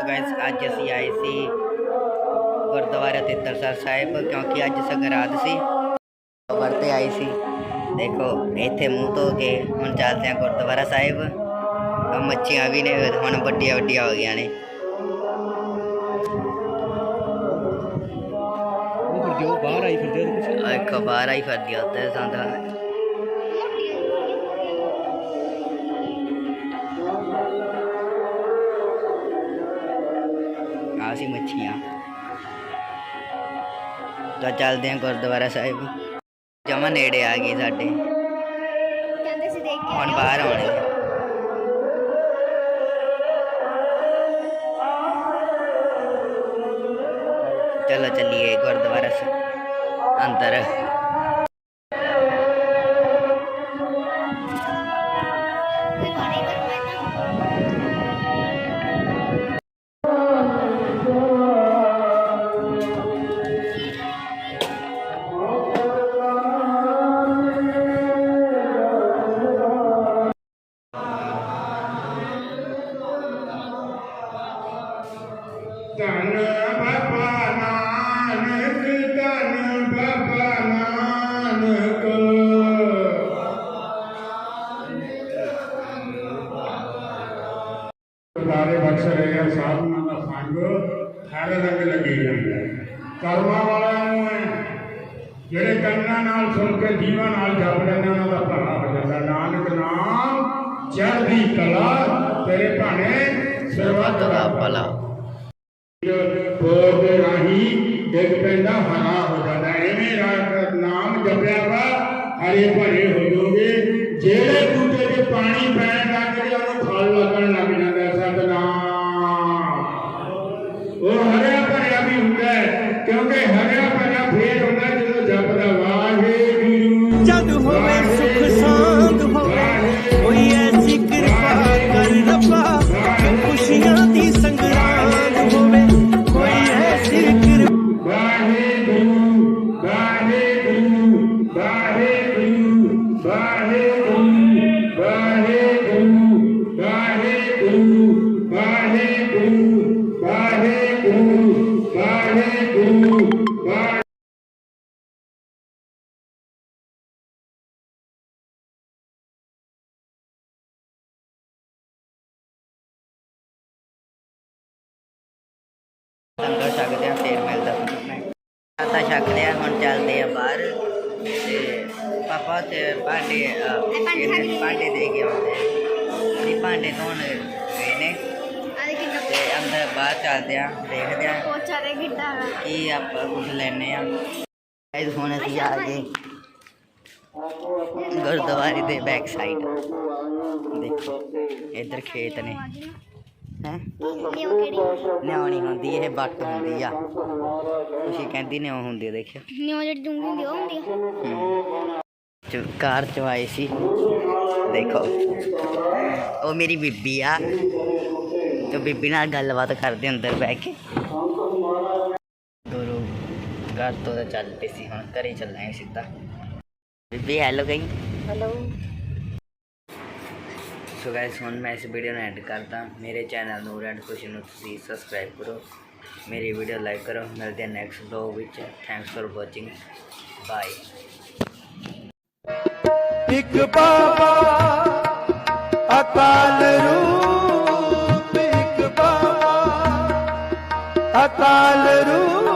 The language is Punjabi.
ਸੋ ਗਾਇਸ ਅੱਜ ਅਸੀਂ ਆਏ ਸੀ ਗੁਰਦੁਆਰਾ ਤਿੱਤਰਸਰ ਸਾਹਿਬ ਕਿਉਂਕਿ ਅੱਜ ਸੰਗਰਾਂਦ ਸੀ। ਵਰਤੇ ਆਏ ਸੀ। ਦੇਖੋ ਇੱਥੇ ਮੂੰਹ ਧੋ ਕੇ ਹੁਣ ਚੱਲਦੇ ਹਾਂ ਗੁਰਦੁਆਰਾ ਸਾਹਿਬ। ਆਹ ਮੱਛੀਆਂ ਵੀ ਨੇ ਹੁਣ ਵੱਡੀਆਂ ਵੱਡੀਆਂ ਹੋ ਗਈਆਂ ਨੇ। ਉਹ ਜੋ ਬਾਹਰ ਆਈ ਫਿਰ ਜਦ ਕੁਛ ਇੱਕ ਬਾਹਰ ਆਈ ਫਿਰਦੀ ਆ ਉੱਤੇ ਸੰਦਾ काशी मच्छियाँ। तो चलते हैं गुरुद्वारा साहब। जमा नेड़े आ गए साढ़े। हम बहर आने चलो चलिए गुरुद्वारा अंदर। ਧੰਨ ਬਾਬਾ ਨਾਨਕ ਧੰਨ ਬਾਬਾ ਨਾਨਕ ਸਾਰੇ ਬਖਸ਼ ਰਹੇ ਆ ਸਾਧੂਆਂ ਦਾ ਸੰਗ ਹਰ ਰੰਗ ਲੱਗੀ ਜਾਂਦਾ ਕਰਮਾਂ ਵਾਲਿਆਂ ਨੂੰ ਜਿਹੜੇ ਕੰਨਾਂ ਨਾਲ ਸੁਣ ਕੇ ਜੀਵਾਂ ਨਾਲ ਜਪ ਲੈਂਦੇ ਉਹਨਾਂ ਦਾ ਭਲਾ ਹੋ ਜਾਂਦਾ। ਨਾਨਕ ਨਾਮ ਚੜ੍ਹਦੀ ਕਲਾ, ਤੇਰੇ ਭਾਣੇ ਸਰਬੱਤ ਦਾ ਭਲਾ। ਬੋਲ ਦੇ ਰਾਹੀਂ, ਇੱਕ ਪੈਂਦਾ ਹਰਾ ਹੋ ਜਾਂਦਾ। ਐਵੇਂ ਰਾਤ ਨਾਮ ਜਪਿਆ ਵਾ, ਹਰੇ ਭਰੇ ਹੋ ਜਾਓਗੇ। ਜਿਹੜੇ ਬੂਟੇ ਤੇ ਪਾਣੀ ਪੈਣ ਛਕਦੇ ਆ ਫੇਰ ਮਿਲਦਾ। ਆਤਾ ਛਕਦੇ ਆ ਹੁਣ ਚੱਲਦੇ ਆ ਬਾਹਰ। ਤੇ ਪਾਪਾ ਤੇ ਭਾਂਡੇ ਅਹ, ਭਾਂਡੇ ਦੇ ਕੇ ਆਉਂਦੇ ਆ। ਅਸੀਂ ਭਾਂਡੇ ਧੋਣ ਗਏ ਨੇ। ਤੇ ਅੰਦਰ ਬਾਹਰ ਚੱਲਦੇ ਆ ਦੇਖਦੇ ਆ ਪੋਚਾ ਦੇ ਗਿੱਟਾ ਕੀ ਆਪਾਂ ਕੁਝ ਲੈਣੇ ਆ। ਗਾਇਸ ਹੁਣ ਅਸੀਂ ਆ ਗਏ ਗੁਰਦੁਆਰੇ ਦੇ ਬੈਕ ਸਾਈਡ ਦੇਖੋ ਇੱਧਰ ਖੇਤ ਨੇ। ਹੈ? ਕਿਹੜੀ ਨਿਆਉਣੀ ਹੁੰਦੀ ਇਹ ਬੱਟ ਹੁੰਦੀ ਆ। ਤੁਸੀਂ ਕਹਿੰਦੀ ਨਿਉ ਹੁੰਦੀ ਆ, ਦੇਖਿਓ। ਨਿਓ ਜਿਹੜੀ ਡੂੰਗੀ ਹੁੰਦੀ ਉਹ ਹੁੰਦੀ ਆ। ਚ ਕਾਰ ਚ ਆਏ ਸੀ। ਦੇਖੋ। ਉਹ ਮੇਰੀ ਬੀਬੀ ਆ। ਤੇ ਬੀਬੀ ਨਾਲ ਗੱਲਬਾਤ ਕਰਦੇ ਅੰਦਰ ਬਹਿ ਕੇ। ਗੁਰੂ ਘਰ ਤੋਂ ਚੱਲ ਸੀ ਹੁਣ ਘਰੇ ਚੱਲਾਂਗੇ ਸਿੱਧਾ। ਬੀਬੀ ਹੈਲੋ ਹੈਲੋ ਸੋ ਗਾਇਸ ਹੁਣ ਮੈਂ ਇਸ ਵੀਡੀਓ ਨੂੰ ਐਡ ਕਰਦਾ। ਮੇਰੇ ਚੈਨਲ ਨੂੰ ਰੈਂਡ ਖੁਸ਼ੀ ਨੂੰ ਤੁਸੀਂ ਸਬਸਕ੍ਰਾਈਬ ਕਰੋ। ਮੇਰੀ ਵੀਡੀਓ ਲਾਈਕ ਕਰੋ। ਮਿਲਦੇ ਹਾਂ ਨੈਕਸਟ ਵਲੌਗ ਵਿੱਚ। ਥੈਂਕਸ ਫॉर ਵਾਚਿੰਗ ਬਾਏ ਇੱਕ ਬਾਬਾ ਅਕਾਲ ਰੂਪ, ਇੱਕ ਬਾਬਾ ਅਕਾਲ ਰੂਪ।